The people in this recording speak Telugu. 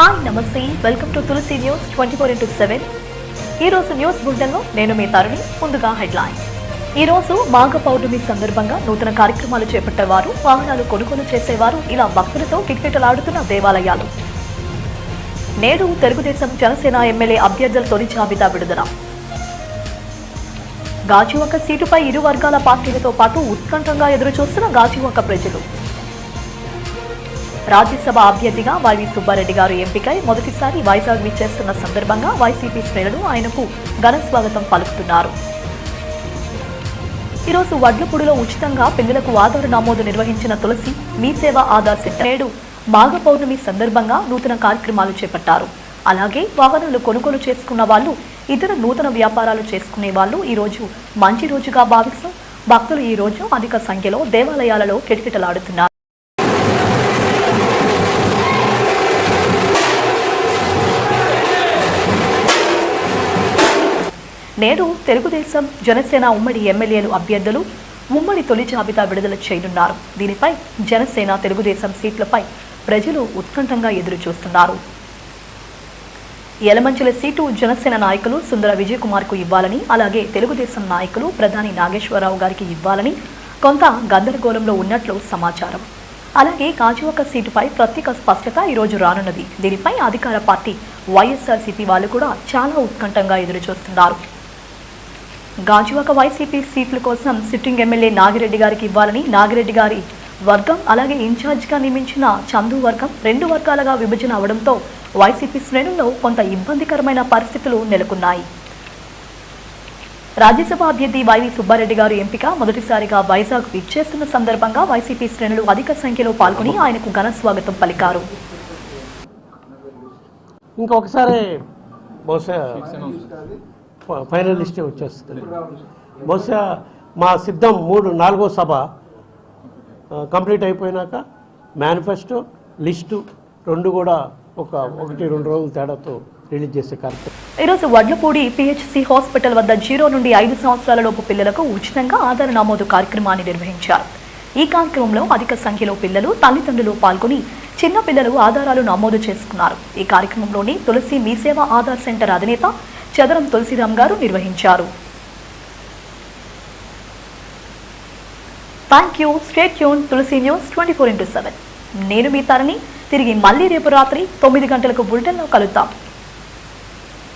హాయ్ నమస్తే. Welcome to Tulasi news twenty four into seven. ఈరోజు న్యూస్ బులెటిన్లో నేను మీ తరుణి ముందుగా హెడ్లైన్స్. ఈరోజు మాఘ పౌర్ణమి సందర్భంగా నూతన కార్యక్రమాలు చేపట్టేవారు వాహనాలు కొనుగోలు చేసేవారు ఇలా భక్తులతో కిటకిటలాడుతున్న దేవాలయాలు. నేడు తెలుగుదేశం జనసేన ఎమ్మెల్యే అభ్యర్థుల తొలి జాబితా విడుదల. గాజువాక సీటుపై ఇరు వర్గాల పార్టీలతో పాటు ఉత్కంఠంగా ఎదురుచూస్తున్న గాజువాక ప్రజలు. రాజ్యసభ అభ్యర్థిగా వైవి సుబ్బారెడ్డి గారు ఎంపికై మొదటిసారి వైజాగ్ విచ్చేస్తున్న సందర్భంగా వైసీపీ శ్రేణులు ఆయనకు ఘన స్వాగతం పలుకుతున్నారు. ఈరోజు వడ్లపూడిలో ఉచితంగా పిల్లలకు ఆధార్ నమోదు నిర్వహించిన తులసి మీ సేవ ఆధార్ సెంటర్ నేడు మాఘ పౌర్ణమి సందర్భంగా నూతన కార్యక్రమాలు చేపట్టారు. అలాగే వాహనాలు కొనుగోలు చేసుకున్న వాళ్ళు ఇతర నూతన వ్యాపారాలు చేసుకునే వాళ్ళు ఈరోజు మంచి రోజుగా భావిస్తూ భక్తులు ఈ రోజు అధిక సంఖ్యలో దేవాలయాలలో కిటకిటలాడుతున్నారు. నేడు తెలుగుదేశం జనసేన ఉమ్మడి ఎమ్మెల్యేలు అభ్యర్థులు ఉమ్మడి తొలి జాబితా విడుదల చేయనున్నారు. దీనిపై జనసేన తెలుగుదేశం సీట్లపై ప్రజలు ఉత్కంఠంగా ఎదురు చూస్తున్నారు యలమంచిల సీటు జనసేన నాయకులు సుందర విజయ్ కుమార్కు ఇవ్వాలని అలాగే తెలుగుదేశం నాయకులు ప్రధాని నాగేశ్వరరావు గారికి ఇవ్వాలని కొంత గందరగోళంలో ఉన్నట్లు సమాచారం. అలాగే కాజువక సీటుపై ప్రత్యేక స్పష్టత ఈరోజు రానున్నది. దీనిపై అధికార పార్టీ వైఎస్ఆర్సీపీ వాళ్ళు కూడా చాలా ఉత్కంఠంగా ఎదురుచూస్తున్నారు. గాజువాక వైసీపీ సీట్ల కోసం సిట్టింగ్ ఎమ్మెల్యే నాగిరెడ్డి గారికి ఇవ్వాలని నాగిరెడ్డి గారి వర్గం అలాగే ఇన్ఛార్జిగా నియమించిన చందు వర్గం రెండు వర్గాలుగా విభజన అవడంతో వైసీపీ శ్రేణుల్లో కొంత ఇబ్బందికరమైన పరిస్థితులు నెలకొన్నాయి. రాజ్యసభ అభ్యర్థి వైవి సుబ్బారెడ్డి గారు ఎంపిక మొదటిసారిగా వైజాగ్ ఇచ్చేస్తున్న సందర్భంగా వైసీపీ శ్రేణులు అధిక సంఖ్యలో పాల్గొని ఆయనకు ఘన స్వాగతం పలికారు. ఇంకొకసారి బహుశా ఫైనల్ లిస్టే వచ్చేస్తుంది. బహుశా మా సిద్ధం మూడు నాలుగో సభ కంప్లీట్ అయిపోయినాక మేనిఫెస్టో లిస్టు రెండు కూడా ఒక ఒకటి రెండు రోజుల తేడాతో రిలీజ్ చేసే కార్యక్రమం. ఈరోజు వడ్లపూడి పిహెచ్సి హాస్పిటల్ వద్ద జీరో నుండి ఐదు సంవత్సరాల లోపు పిల్లలకు ఉచితంగా ఆధార్ నమోదు కార్యక్రమాన్ని నిర్వహించారు. ఈ కార్యక్రమంలో అధిక సంఖ్యలో పిల్లలు తల్లిదండ్రులు పాల్గొని చిన్న పిల్లలు ఆధారాలు నమోదు చేసుకున్నారు. ఈ కార్యక్రమంలోని తులసి మీ సేవ ఆధార్ సెంటర్ అధినేత చదరం తులసిరామ్ గారు నిర్వహించారు. Thank you state Yoon Tulasi news twenty four into seven. నేను మీ తరని తిరిగి మళ్ళీ రేపు రాత్రి తొమ్మిది గంటలకు బులెటిన్లో కలుద్దాం.